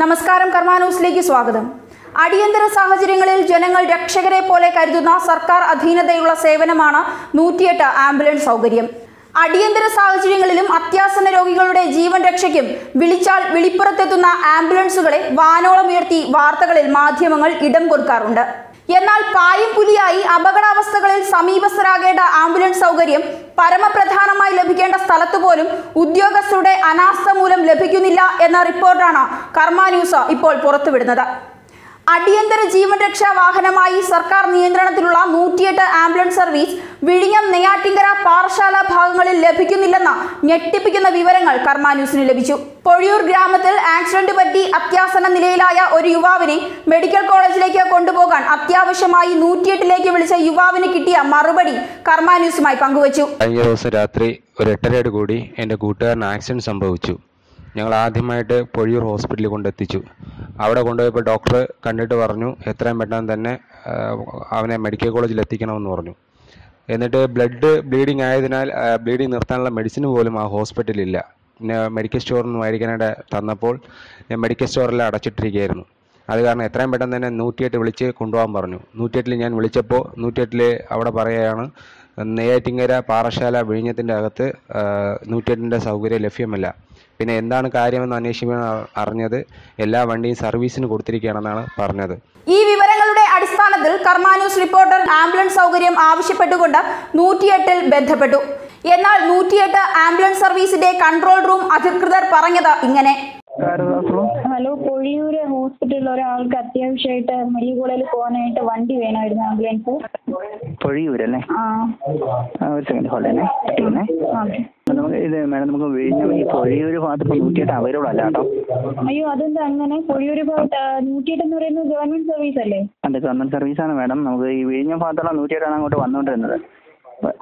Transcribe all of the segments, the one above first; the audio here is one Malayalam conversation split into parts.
നമസ്കാരം കർമാനൂസിലേക്ക് സ്വാഗതം. അടിയന്തര സാഹചര്യങ്ങളിൽ ജനങ്ങൾ രക്ഷകരെ പോലെ കരുതുന്ന സർക്കാർ അധീനതയുള്ള സേവനമാണ് നൂറ്റിയെട്ട് ആംബുലൻസ് സൗകര്യം. അടിയന്തര സാഹചര്യങ്ങളിലും അത്യാസന്ന രോഗികളുടെ ജീവൻ രക്ഷയ്ക്കും വിളിച്ചാൽ വിളിപ്പുറത്തെത്തുന്ന ആംബുലൻസുകളെ വാനോളം ഉയർത്തി വാർത്തകളിൽ മാധ്യമങ്ങൾ ഇടം കൊടുക്കാറുണ്ട്. എന്നാൽ പായും പുലിയായി അപകടാവസ്ഥകളിൽ സമീപസ്ഥരാകേണ്ട ആംബുലൻസ് സൗകര്യം പരമപ്രധാനമായി ലഭിക്കേണ്ട സ്ഥലത്ത് പോലും ഉദ്യോഗസ്ഥരുടെ അനാസ്ഥ മൂലം ലഭിക്കുന്നില്ല എന്ന റിപ്പോർട്ടാണ് കർമ്മ ന്യൂസ് ഇപ്പോൾ പുറത്തുവിടുന്നത്. അടിയന്തര ജീവൻ രക്ഷാ വാഹനമായി സർക്കാർ നിയന്ത്രണത്തിലുള്ള നൂറ്റിയെട്ട് ആംബുലൻസ് സർവീസ് വിഴിഞ്ഞം നെയ്യാറ്റിങ്കര പാറശാല ഭാഗങ്ങളിൽ ലഭിക്കുന്നില്ലെന്ന ഞെട്ടിപ്പിക്കുന്ന വിവരങ്ങൾ കർമ്മ ന്യൂസിന് ലഭിച്ചു. പൊഴിയൂർ ഗ്രാമത്തിൽ ആക്സിഡന്റ് പറ്റി അത്യാസന്ന നിലയിലായ ഒരു യുവാവിനെ മെഡിക്കൽ കോളേജിലേക്ക് കൊണ്ടുപോകാൻ അത്യാവശ്യമായി നൂറ്റിയെട്ടിലേക്ക് വിളിച്ച യുവാവിന് കിട്ടിയ മറുപടി കർമ്മ ന്യൂസുമായി പങ്കുവച്ചു. കഴിഞ്ഞ ദിവസം രാത്രി ഒരു എട്ടരയോട് കൂടി എന്റെ കൂട്ടുകാരന് ആക്സിഡന്റ് സംഭവിച്ചു. ഞങ്ങൾ ആദ്യമായിട്ട് പൊഴിയൂർ ഹോസ്പിറ്റലിൽ കൊണ്ടെത്തിച്ചു. അവിടെ കൊണ്ടുപോയപ്പോൾ ഡോക്ടർ കണ്ടിട്ട് പറഞ്ഞു എത്രയും പെട്ടെന്ന് തന്നെ അവനെ മെഡിക്കൽ കോളേജിൽ എത്തിക്കണമെന്ന് പറഞ്ഞു. എന്നിട്ട് ബ്ലഡ് ബ്ലീഡിങ് ആയതിനാൽ ബ്ലീഡിങ് നിർത്താനുള്ള മെഡിസിൻ പോലും ആ ഹോസ്പിറ്റലില്ല പിന്നെ മെഡിക്കൽ സ്റ്റോറിൽ നിന്ന് മേടിക്കാനായിട്ട് തന്നപ്പോൾ ഞാൻ മെഡിക്കൽ സ്റ്റോറിൽ അടച്ചിട്ടിരിക്കുകയായിരുന്നു. അത് കാരണം എത്രയും പെട്ടെന്ന് തന്നെ നൂറ്റിയെട്ട് വിളിച്ച് കൊണ്ടുപോകാൻ പറഞ്ഞു. നൂറ്റിയെട്ടിൽ ഞാൻ വിളിച്ചപ്പോൾ നൂറ്റിയെട്ടിൽ അവിടെ പറയുകയാണ് നെയ്യാറ്റിങ്കര പാറശാല വിഴിഞ്ഞത്തിന്റെ അകത്ത് നൂറ്റിയെട്ടിന്റെ സൗകര്യം ലഭ്യമല്ല. പിന്നെ എന്താണ് കാര്യമെന്ന് അന്വേഷിക്കുമെന്ന് അറിഞ്ഞത് എല്ലാ വണ്ടിയും സർവീസിന് കൊടുത്തിരിക്കുകയാണെന്നാണ് പറഞ്ഞത്. ഈ വിവരങ്ങളുടെ അടിസ്ഥാനത്തിൽ കർമാന്യൂസ് റിപ്പോർട്ടർ ആംബുലൻസ് സൗകര്യം ആവശ്യപ്പെട്ടുകൊണ്ട് നൂറ്റിയെട്ടിൽ ബന്ധപ്പെട്ടു. എന്നാൽ നൂറ്റിയെട്ട് ആംബുലൻസ് സർവീസിന്റെ കൺട്രോൾ റൂം അധികൃതർ പറഞ്ഞത് ഇങ്ങനെ. ഹലോ പൊഴിയൂര് ഹോസ്പിറ്റലിൽ ഒരാൾക്ക് അത്യാവശ്യമായിട്ട് മെഡിക്കൽ പോകാനായിട്ട് വണ്ടി വേണമായിരുന്നു ആംബുലൻസ്. പൊഴിയൂരല്ലേ ആ. ആ, ഒരു സെക്കൻഡ് ഹോൾഡ് തന്നെ ഓക്കെ. നമുക്ക് ഇത് മാഡം നമുക്ക് വിഴിഞ്ഞം ഈ പൊഴിയൂര് ഭാഗത്ത് നൂറ്റിയെട്ട് അവൈലബിൾ അല്ല കേട്ടോ. അയ്യോ അതെന്താ അങ്ങനെ? പൊഴിയൂർ ഭാഗത്ത് നൂറ്റിയെട്ട് എന്ന് പറയുന്നത് ഗവൺമെന്റ് സർവീസ് അല്ലേ? അതെ ഗവൺമെന്റ് സർവീസ് ആണ് മാഡം. നമുക്ക് ഈ വിഴിഞ്ഞം ഭാഗത്തുള്ള നൂറ്റിയെട്ടാണ് അങ്ങോട്ട് വന്നുകൊണ്ടിരുന്നത്.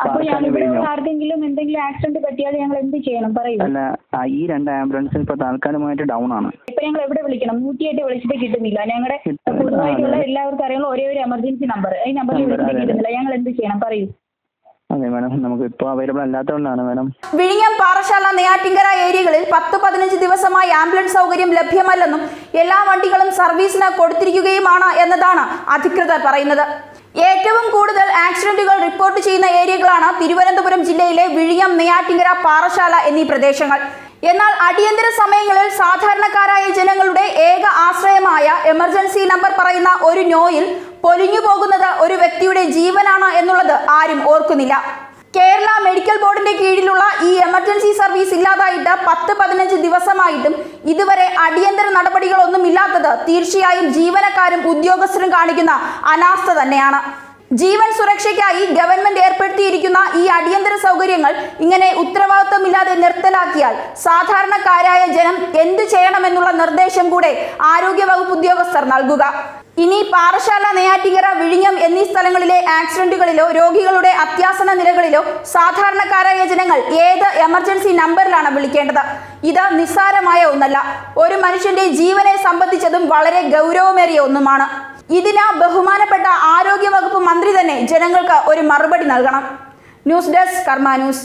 അപ്പോൾ വിഴിഞ്ഞം. ആർക്കെങ്കിലും എന്തെങ്കിലും ആക്സിഡന്റ് പറ്റിയാൽ ഞങ്ങൾ എന്ത് ചെയ്യണം? പറയൂ. അല്ല ആ, ഈ രണ്ട് ആംബുലൻസ് ഇപ്പോൾ താൽക്കാലികമായിട്ട് ഡൗൺ ആണ്. ഇപ്പൊ ഞങ്ങൾ എവിടെ വിളിക്കണം? നൂറ്റിയെട്ട് വിളിച്ചിട്ട് കിട്ടുന്നില്ല. ഞങ്ങളുടെ പൊതുവായിട്ടുള്ള എല്ലാവർക്കും അറിയാനുള്ള ഒരേ ഒരു എമർജൻസി നമ്പർ ഈ നമ്പറിൽ വിളിച്ചിട്ട്. കിട്ടുന്നില്ല. ഞങ്ങൾ എന്ത് ചെയ്യണം? പറയൂ. അതെ മാഡം നമുക്ക് ഇപ്പോൾ അവൈലബിൾ അല്ലാത്തതുകൊണ്ടാണ് മാഡം വിഴിഞ്ഞം പാറശാല നെയ്യാറ്റിങ്കര ഏരിയകളിൽ പത്ത് പതിനഞ്ച് ദിവസമായി ആംബുലൻസ് സൗകര്യം ലഭ്യമല്ലെന്നും എല്ലാ വണ്ടികളും സർവീസിന് കൊടുത്തിരിക്കുകയുമാണ് എന്നതാണ് അധികൃതർ പറയുന്നത്. ഏറ്റവും കൂടുതൽ ആക്സിഡന്റുകൾ റിപ്പോർട്ട് ചെയ്യുന്ന ഏരിയകളാണ് തിരുവനന്തപുരം ജില്ലയിലെ വിഴിയം നെയ്യാറ്റിങ്കര പാറശാല എന്നീ പ്രദേശങ്ങൾ. എന്നാൽ അടിയന്തര സമയങ്ങളിൽ സാധാരണക്കാരായ ജനങ്ങളുടെ ഏക ആശ്രയമായ എമർജൻസി നമ്പർ പറയുന്ന ഒരു നോയിൽ പൊലിഞ്ഞു പോകുന്നത് ഒരു വ്യക്തിയുടെ ജീവനാണ് എന്നുള്ളത് ആരും ഓർക്കുന്നില്ല. കേരള മെഡിക്കൽ ബോർഡിന്റെ കീഴിലുള്ള ഈ എമർജൻസി സർവീസ് ഇല്ലാതായിട്ട് പത്ത് പതിനഞ്ച് ദിവസമായിട്ടും ഇതുവരെ അടിയന്തര നടപടികളൊന്നും ഇല്ലാത്തത് തീർച്ചയായും ജീവനക്കാരും ഉദ്യോഗസ്ഥരും കാണിക്കുന്ന അനാസ്ഥ തന്നെയാണ്. ജീവൻ സുരക്ഷയ്ക്കായി ഗവൺമെന്റ് ഏർപ്പെടുത്തിയിരിക്കുന്ന ഈ അടിയന്തര സൗകര്യങ്ങൾ ഇങ്ങനെ ഉത്തരവാദിത്വമില്ലാതെ നിർത്തലാക്കിയാൽ സാധാരണക്കാരായ ജനം എന്തു ചെയ്യണമെന്നുള്ള നിർദ്ദേശം കൂടെ ആരോഗ്യവകുപ്പ് ഉദ്യോഗസ്ഥർ നൽകുക. ഇനി പാറശാല നെയ്യാറ്റിങ്കര വിഴിഞ്ഞം എന്നീ സ്ഥലങ്ങളിലെ ആക്സിഡന്റുകളിലോ രോഗികളുടെ അത്യാസന നിലകളിലോ സാധാരണക്കാരായ ജനങ്ങൾ ഏത് എമർജൻസി നമ്പറിലാണ് വിളിക്കേണ്ടത്? ഇത് നിസ്സാരമായ ഒന്നല്ല. ഒരു മനുഷ്യന്റെ ജീവനെ സംബന്ധിച്ചതും വളരെ ഗൗരവമേറിയ ഒന്നുമാണ്. ഇതിന് ബഹുമാനപ്പെട്ട ആരോഗ്യ വകുപ്പ് മന്ത്രി തന്നെ ജനങ്ങൾക്ക് ഒരു മറുപടി നൽകണം. News desk Karma news.